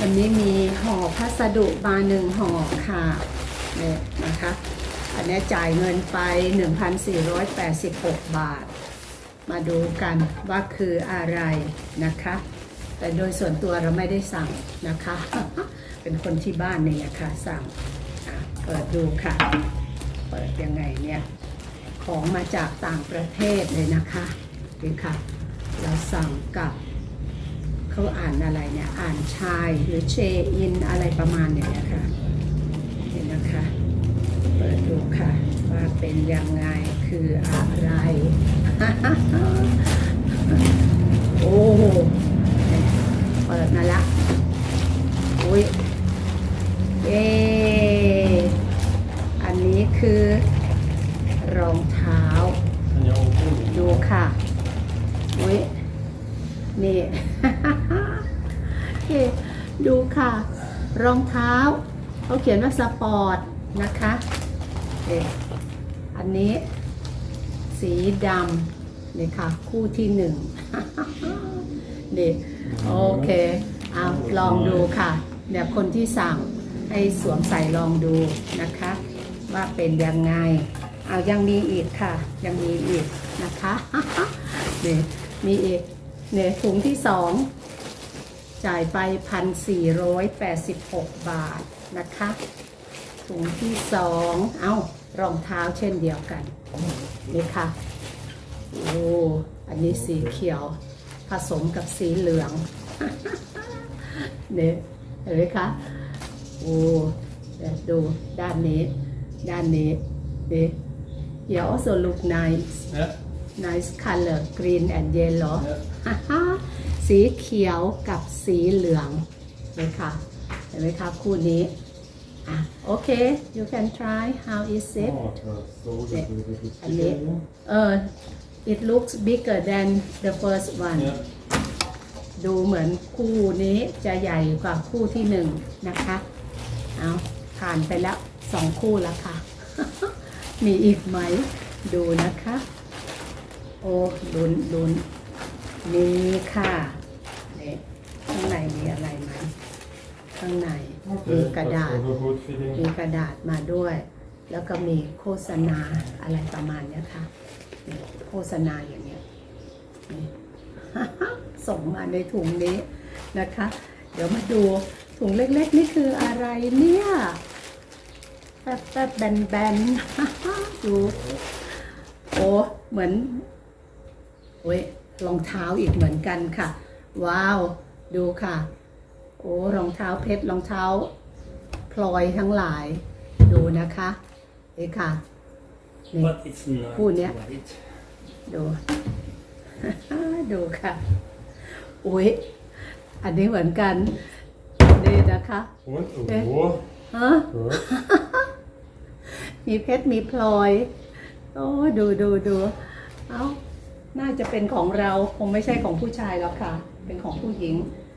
วันนี้มีห่อพัสดุมาหนึ่งห่อค่ะเนี่ยนะคะ อันนี้จ่ายเงินไป 1,486 บาท มาดูกันว่าคืออะไรนะคะ แต่โดยส่วนตัวเราไม่ได้สั่งนะคะ เป็นคนที่บ้านนี่นะคะสั่งเปิดดูค่ะ เปิดยังไงเนี่ย ของมาจากต่างประเทศเลยนะคะนี่ค่ะ เราสั่งกับ เขาอ่านอะไรเนี่ยอ่านชายหรือเชอินอะไรประมาณเนี่ยนะคะเห็นนะคะ เปิดดูค่ะ ว่าเป็นยังไงคืออะไร โอ้หเปิดมาละอุ้ยเออันนี้คือรองเท้า ดูค่ะอุ้ยนี่ ดูค่ะ รองเท้าเขาเขียนว่าสปอร์ตนะคะเออันนี้ สีดำนี่ค่ะ คู่ที่หนึ่งนี่โอเคเอาลองดูค่ะเดี๋ยวคนที่สั่งให้สวมใส่ลองดูนะคะ ว่าเป็นยังไง เอายังมีอีกค่ะ ยังมีอีกนะคะเนี่ยมีอีกเนี่ยถุงที่สอง จ่ายไปพันสี่ร้อยแปดสิบหกบาทนะคะถุงที่สองเอารองเท้าเช่นเดียวกัน นี่ค่ะ โอ้อันนี้สีเขียว ผสมกับสีเหลือง เนี่ยเห็นไหมคะโอ้เดี๋ยวดูด้านนี้ ด้านนี้นี่ you also look nice Ja. nice color green and yellow ja. สีเขียวกับสีเหลืองเห็นไหมคะเห็นไหมคะคู่นี้อะโอเค you can try how is it Ja, jag såg det. Det är And it, uh, it looks bigger than the first one Ja. ดูเหมือนคู่นี้จะใหญ่กว่าคู่ที่หนึ่งนะคะ เอาผ่านไปแล้วสองคู่แล้วค่ะ มีอีกไหม ดูนะคะ โอ้ลุ้นลุ้น มีค่ะเนี่ยข้างในมีอะไรไหมข้างในมีกระดาษ มีกระดาษมาด้วย แล้วก็มีโฆษณาอะไรประมาณเนี้ยค่ะโฆษณาอย่างเนี้ยนี่ส่งมาในถุงนี้นะคะ เดี๋ยวมาดูถุงเล็กๆ นี่คืออะไรเนี่ยแป๊บแป๊บแบนแบนๆดูโอ้เหมือนโอ้ย รองเท้าอีกเหมือนกันค่ะ ว้าว ดูค่ะ โอ้รองเท้าเพชรรองเท้า พลอยทั้งหลาย ดูนะคะนี่ค่ะนี่ But it's not Cool, yeah. white. ดู ดูค่ะ อุ้ยอันนี้เหมือนกันนี่นะคะ Oj, Eh. åh. ฮะ Good. มีเพชรมีพลอย โอ้ดูดูดู เอา น่าจะเป็นของเราคงไม่ใช่ของผู้ชายหรอกค่ะ เป็นของผู้หญิง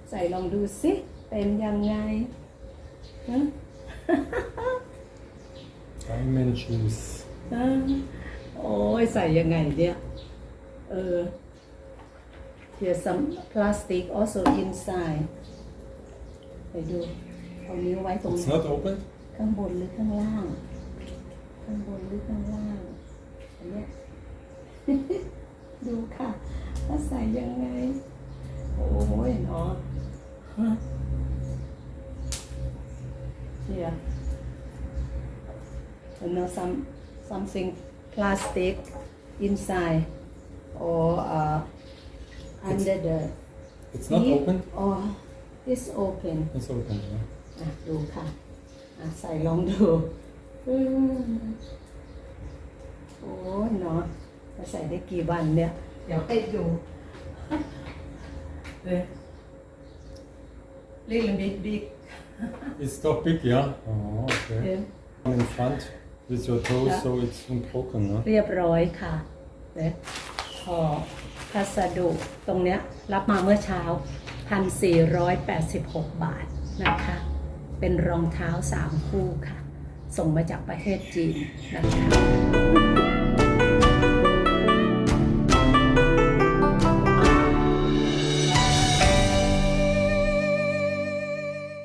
ใส่ลองดูสิเป็นยังไงฮะ Diamond shoes. เออโอ้ยใส่ยังไงเนี่ยเออ Here's some plastic also inside ไปดูเอานิ้วไว้ตรง It's not open. ข้างบนหรือข้างล่าง ข้างบนหรือข้างล่างอันเนี้ย ดูค่ะว่าใส่ยังไง โอ้ยเนาะฮะเนี่ย you know some something plastic inside or uh, under the It's not seat open. or it's open It's open. Yeah. อะดูค่ะอะใส่ลองดูอืมโอ้ยเนาะ จะใส่ได้กี่วันเนี่ย เดี๋ยวให้ดูเออ little bit big It's not big, yeah. Oh, okay. เออ In front with your toes, Yeah. so it's unbroken, no? เรียบร้อยค่ะเนี่ยพอพัสดุตรงเนี้ยรับมาเมื่อเช้า 1,486 บาทนะคะ เป็นรองเท้า 3 คู่ค่ะ ส่งมาจากประเทศจีนนะคะ